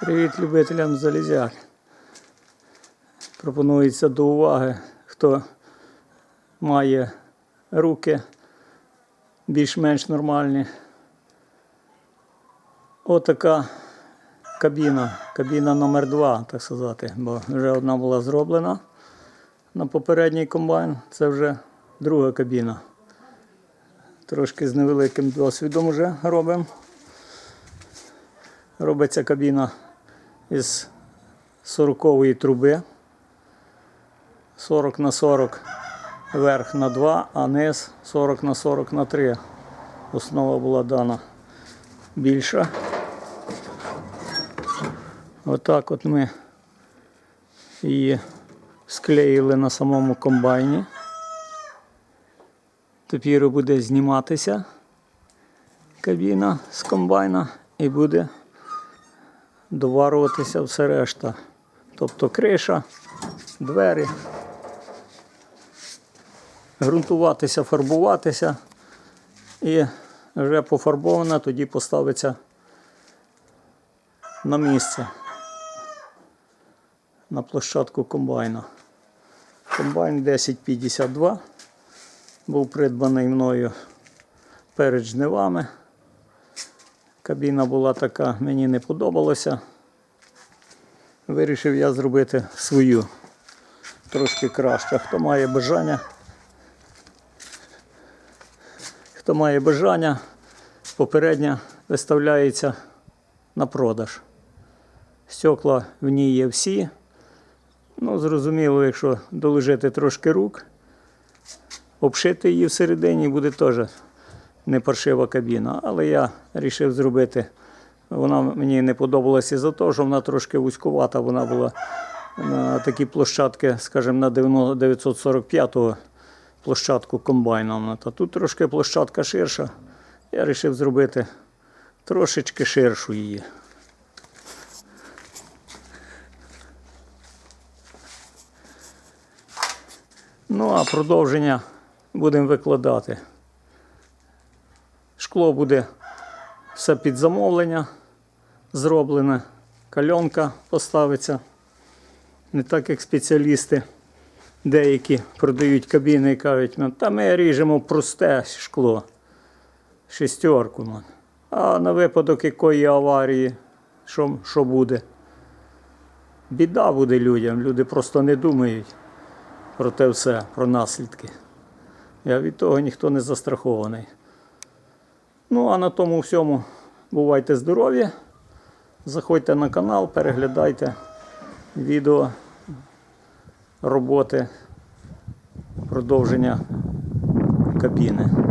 Привіт любителям залізяк. Пропонується до уваги, хто має руки більш-менш нормальні. Отака кабіна, кабіна номер 2 так сказати, бо вже одна була зроблена на попередній комбайн. Це вже друга кабіна. Трошки з невеликим досвідом вже робимо. Робиться кабіна із 40-ї труби. 40 на 40 верх на 2, а низ 40 на 40 на 3. Основа була дана більша. Отак от ми її склеїли на самому комбайні. Тепер буде зніматися кабіна з комбайна і буде доварюватися все решта. Тобто криша, двері, ґрунтуватися, фарбуватися і вже пофарбована, тоді поставиться на місце на площадку комбайна. Комбайн 1052 був придбаний мною перед жнивами. Кабіна була така, мені не подобалося. Вирішив я зробити свою трошки краще. Хто має бажання, хто має бажання, попередня виставляється на продаж. Стекла в ній є всі. Ну, зрозуміло, якщо доложити трошки рук, обшити її всередині буде теж не паршива кабіна. Але я вирішив зробити. Вона мені не подобалася за те, що вона трошки вузькувата. Вона була на такі площадки, скажімо, на 945-го площадку комбайна. Та тут трошки площадка ширша. Я вирішив зробити трошечки ширшу її. Ну, а продовження будемо викладати. Шкло буде все під замовлення зроблене, кальонка поставиться. Не так як спеціалісти деякі продають кабіни і кажуть, «Ну, та ми ріжемо просте шкло, шестерку. man». А на випадок якої аварії, що, що буде? Біда буде людям, люди просто не думають про те все, про наслідки. Я від того ніхто не застрахований. Ну, а на тому всьому бувайте здорові. Заходьте на канал, переглядайте відео роботи, продовження кабіни.